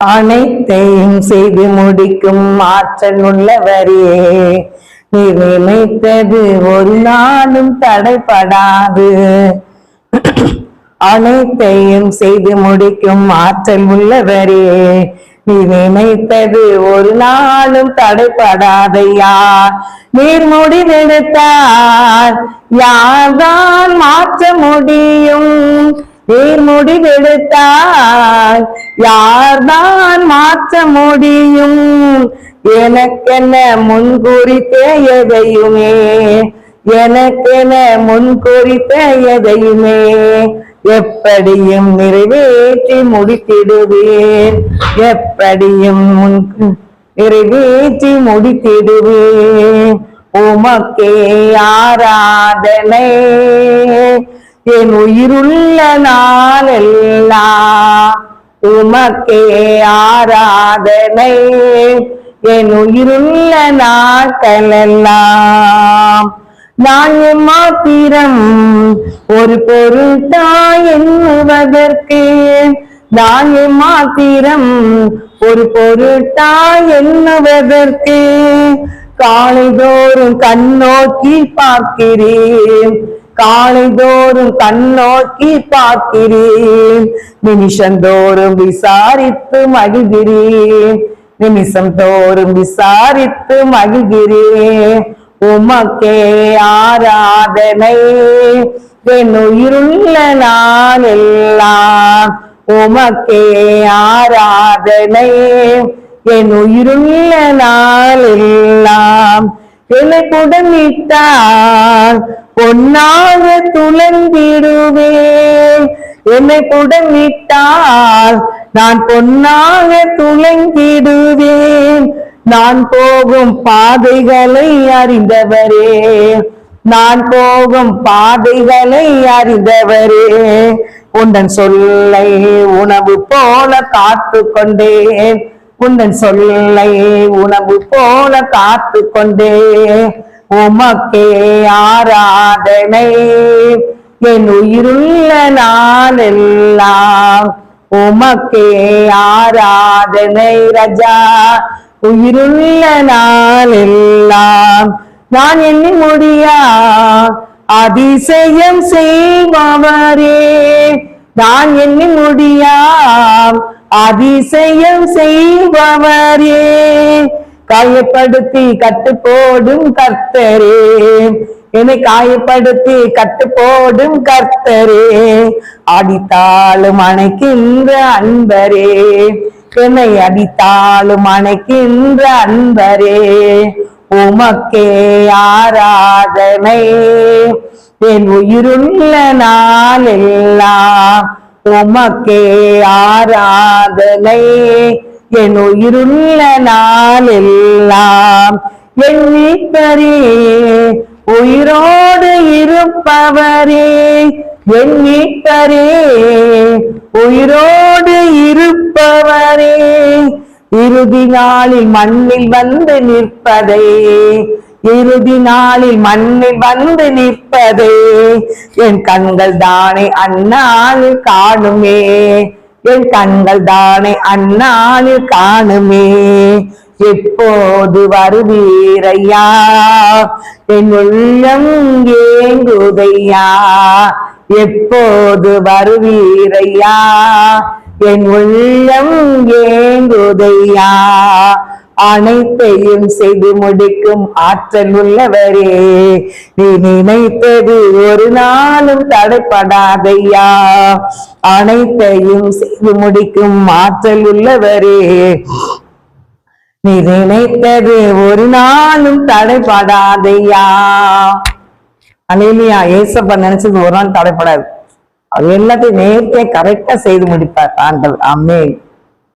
அனைத்தையும் செய்து முடிக்கும் ஆற்றல் உள்ளவரே. நீ நினைத்தது ஒரு நாளும் தடைப்படாது அனைத்தையும் செய்து முடிக்கும் ஆற்றல் உள்ளவரே. நீ நினைத்தது ஒரு நாளும் தடைப்படாதையா நீர் முடிவெடுத்தார் யார்தான் மாற்ற முடியும்? நீர் முடிவெடுத்தால் யார்தான் மாற்ற முடியும்? எனக்கென்ன முன்குறித்த எதையுமே எனக்கென முன்குறித்த எதையுமே எப்படியும் நிறைவேற்றி முடித்திடுவேன். எப்படியும் முன் நிறைவேற்றி முடித்திடுவேன். உமக்கே ஆராதனை. என் உயிருள்ள நாளெல்லாம் உமக்கே ஆராதனை. என் உயிருள்ள நாட்களெல்லாம் நான் மாத்திரம் ஒரு பொருட்டாய் எண்ணுவதற்கு. நான் மாத்திரம் ஒரு பொருட்டாய் எண்ணுவதற்கு. காலைதோறும் கண்ணோக்கி பார்க்கிறேன். காலைதோறும் கண்ணோக்கி பார்க்கிறேன். நிமிஷந்தோறும் விசாரித்து மகிழ்கிறேன். நிமிஷம் தோறும் விசாரித்து மகிழ்கிறேன். உமக்கே ஆராதனை. என் உயிருள்ள நான் எல்லாம் உமக்கே ஆராதனை. என் உயிருள்ள நாள் எல்லாம் என்னை புடமிட்டால் பொன்னாக துளங்கிடுவேன் என்னை புடமிட்டால் நான் பொன்னாக துளங்கிடுவேன் நான் போகும் பாதைகளை அறிந்தவரே. நான் போகும் பாதைகளை அறிந்தவரே. உந்தன் சொல்லை உணவு போல காத்து கொண்டேன். உந்தன் சொல்லை உணவு போல காத்து கொண்டேன் உமக்கே ஆராதனை. என் உயிருள்ள நாளெல்லாம் உமக்கே ஆராதனை ரஜா. உயிருள்ள நாளெல்லாம் நான் எண்ணி முடியா? அதிசயம் செய்பவரே நான் எண்ணி முடியா? அதிசயம் செய்பவரே. காயப்படுத்தி கட்டு போடும் கர்த்தரே. என்னை காயப்படுத்தி கட்டு போடும் கர்த்தரே. அடித்தாலும் அணைக்கின்ற அன்பரே. என்னை அடித்தாலும் அணைக்கின்ற அன்பரே. உமக்கே ஆராதனை. என் உயிருள்ள நாள் எல்லாம் உமக்கே ஆராதனை. என் உயிருள்ள நாள் எல்லாம் என் மீட்பரே உயிரோடு இருப்பவரே என் மீட்பரே உயிரோடு இருப்பவரே இறுதி நாளில் மண்ணில் வந்து நிற்பதே. இறுதி நாளில் மண்ணில் வந்து நிற்பதே. என் கண்கள் தானே அந்நாளில் காணுமே. என் கண்கள் தானே அண்ணானில் காணுமே. எப்போது வருவீரையா? என் உள்ளம் ஏங்குதையா? எப்போது வருவீரையா? என் உள்ளம் ஏங்குதையா? அனைத்தையும் செய்து முடிக்கும் ஆற்றல் உள்ளவரே நீ நினைத்தது ஒரு நாளும் தடைப்படாதையா? அனைத்தையும் செய்து முடிக்கும் ஆற்றல் உள்ளவரே நீ நினைத்தது ஒரு நாளும் தடைப்படாதையா? அலையிலையா ஏசப்பா நினைச்சது ஒரு நாள் தடைப்படாது. அது எல்லாத்தையும் நேர்த்தே கரெக்டா செய்து முடிப்பார். ஆண்டவர். அம்மேன்